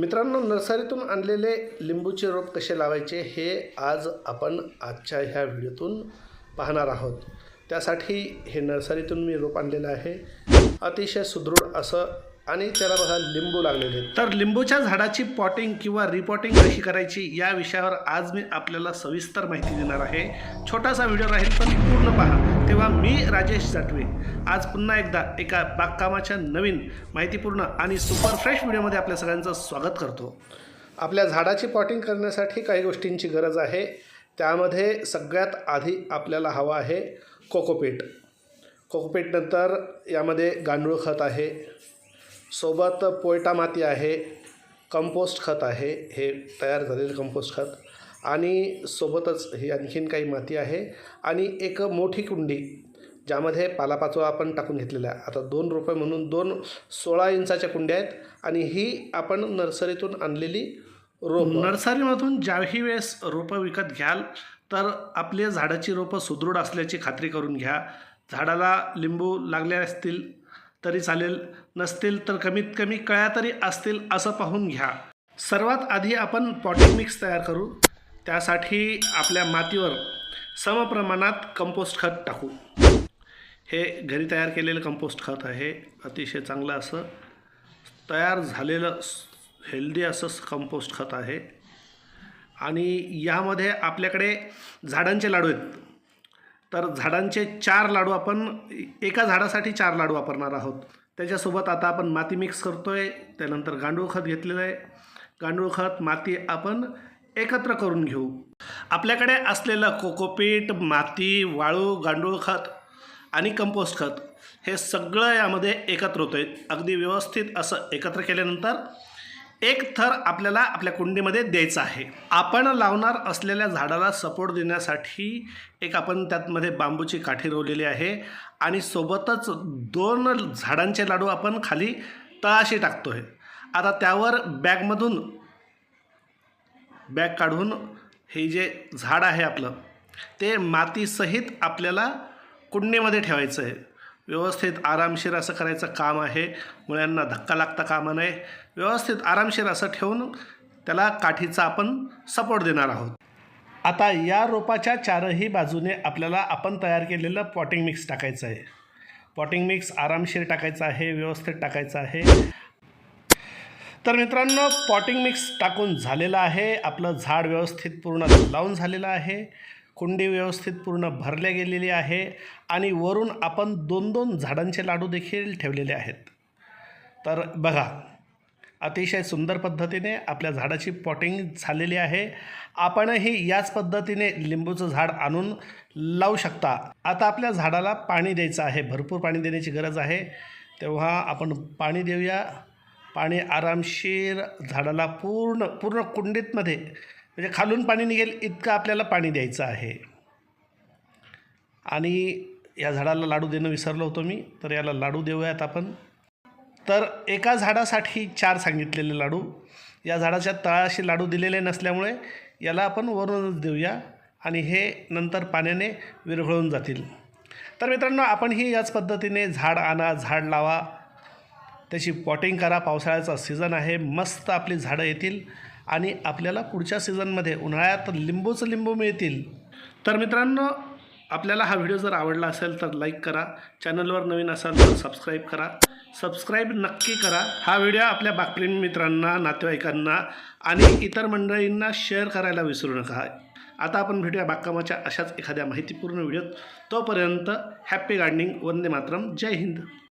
मित्रांनो नर्सरीतून आणलेले लिंबूचे रोप कसे लावायचे हे आज आपण आजच्या ह्या व्हिडिओतून पाहणार आहोत. त्यासाठी हे नर्सरीतून मी रोप आणलेलं आहे. अतिशय सुदृढ असं आणि त्याला बघा लिंबू लागलेले. तर लिंबूच्या झाडाची पॉटिंग किंवा रिपॉटिंग कशी करायची या विषयावर आज मी आपल्याला सविस्तर माहिती देणार आहे. छोटासा व्हिडिओ राहील पण पूर्ण पहा. तेव्हा मी राजेश जाटवे आज पुन्हा एकदा एका बागकामाच्या नवीन माहितीपूर्ण आणि सुपर फ्रेश व्हिडिओमध्ये आपल्या सगळ्यांचं स्वागत करतो. आपल्या झाडाची पॉटिंग करण्यासाठी काही गोष्टींची गरज आहे. त्यामध्ये सगळ्यात आधी आपल्याला हवं आहे कोकोपीट. कोकोपीटनंतर यामध्ये गांडूळ खत आहे. सोबत पोयटा माती आहे कंपोस्ट खत आहे हे तयार झालेलं कंपोस्ट खत. आणि सोबतच ही आणखीन काही माती आहे. आणि एक मोठी कुंडी ज्यामध्ये पालापाचोळा आपण टाकून घेतलेला आहे. आता दोन रुपये म्हणून दोन सोळा इंचाच्या कुंड्या आहेत. आणि ही आपण नर्सरीतून आणलेली रोप. नर्सरीमधून ज्याही वेळेस रोपं विकत घ्याल तर आपले झाडाची रोपं सुदृढ असल्याची खात्री करून घ्या. झाडाला लिंबू लागले असतील तरी चालेल नसतील तर कमीत कमी कळ्या तरी असतील असं पाहून घ्या. सर्वात आधी आपण पॉटिंग मिक्स तयार करू. त्यासाठी आपल्या मातीवर समप्रमाणात कंपोस्ट खत टाकू. हे घरी तयार केलेलं कंपोस्ट खत आहे. अतिशय चांगलं असं तयार झालेलं हेल्दी असं कंपोस्ट खत आहे. आणि यामध्ये आपल्याकडे झाडांचे लाडू आहेत. तर झाडांचे चार लाडू आपण एका झाडासाठी चार लाडू वापरणार आहोत. त्याच्यासोबत आता आपण माती मिक्स करतो आहे त्यानंतर गांडूळ खत घेतलेलं आहे. गांडूळ खत माती आपण एकत्र करून घेऊ. आपल्याकडे असलेलं कोकोपीट माती वाळू गांडूळ खत आणि कंपोस्ट खत हे सगळं यामध्ये एकत्र होतं आहे अगदी व्यवस्थित असं एकत्र केल्यानंतर एक थर आपल्याला आपल्या कुंडीमध्ये द्यायचा आहे. आपण लावणार असलेल्या झाडाला सपोर्ट देण्यासाठी एक आपण त्यातमध्ये बांबूची काठी रोवलेली आहे आणि सोबतच दोन झाडांचे लाडू आपण खाली तळाशी टाकतो आहे आता त्यावर बॅगमधून बॅग काढून हे जे झाड आहे आपलं ते मातीसहित आपल्याला कुंडीमध्ये ठेवायचं आहे. व्यवस्थित आरामशीर असं करायचं काम आहे. मुळ्यांना धक्का लागता कामा नये. व्यवस्थित आरामशीर असं ठेवून त्याला काठीचा आपण सपोर्ट देणार आहोत. आता या रोपाच्या चारही बाजूने आपल्याला आपण तयार केलेलं पॉटिंग मिक्स टाकायचं आहे. पॉटिंग मिक्स आरामशीर टाकायचं आहे व्यवस्थित टाकायचं आहे. तर मित्रांनो पॉटिंग मिक्स टाकून झालेलं आहे. आपलं झाड व्यवस्थित पूर्ण लावून झालेलं आहे. कुंडी व्यवस्थित पूर्ण भरल्या गेलेली आहे आणि वरून आपण दोन दोन झाडांचे लाडू देखील ठेवलेले आहेत. तर बघा अतिशय सुंदर पद्धतीने आपल्या झाडाची पॉटिंग झालेली आहे. आपणही याच पद्धतीने लिंबूचं झाड आणून लावू शकता. आता आपल्या झाडाला पाणी द्यायचं आहे भरपूर पाणी देण्याची गरज आहे. तेव्हा आपण पाणी देऊया. पाणी आरामशीर झाडाला पूर्ण पूर्ण कुंडीतमध्ये म्हणजे खालून पाणी निघेल इतकं आपल्याला पाणी द्यायचं आहे. आणि या झाडाला लाडू देणं विसरलो होतो मी तर याला लाडू देऊयात आपण. तर एका झाडासाठी चार सांगितलेले लाडू. या झाडाच्या तळाशी लाडू दिलेले नसल्यामुळे याला आपण वरूनच देऊया आणि हे नंतर पाण्याने विरघळून जातील. तर मित्रांनो आपणही याच पद्धतीने झाड आणा झाड लावा. त्याची पॉटिंग करा. पावसाळ्याचा सीझन आहे. मस्त आपली झाडं येतील. आणि आपल्याला पुढच्या सीझनमध्ये उन्हाळ्यात लिंबूच लिंबू मिळतील. तर मित्रांनो आपल्याला हा व्हिडिओ जर आवडला असेल तर लाईक करा चॅनलवर नवीन असाल तर सबस्क्राईब करा. सबस्क्राईब नक्की करा. हा व्हिडिओ आपल्या बागप्रेमी मित्रांना नातेवाईकांना आणि इतर मंडळींना शेअर करायला विसरू नका. आता आपण भेटूया बागकामाच्या अशाच एखाद्या माहितीपूर्ण व्हिडिओत. तोपर्यंत हॅप्पी गार्डनिंग वंदे मातरम जय हिंद.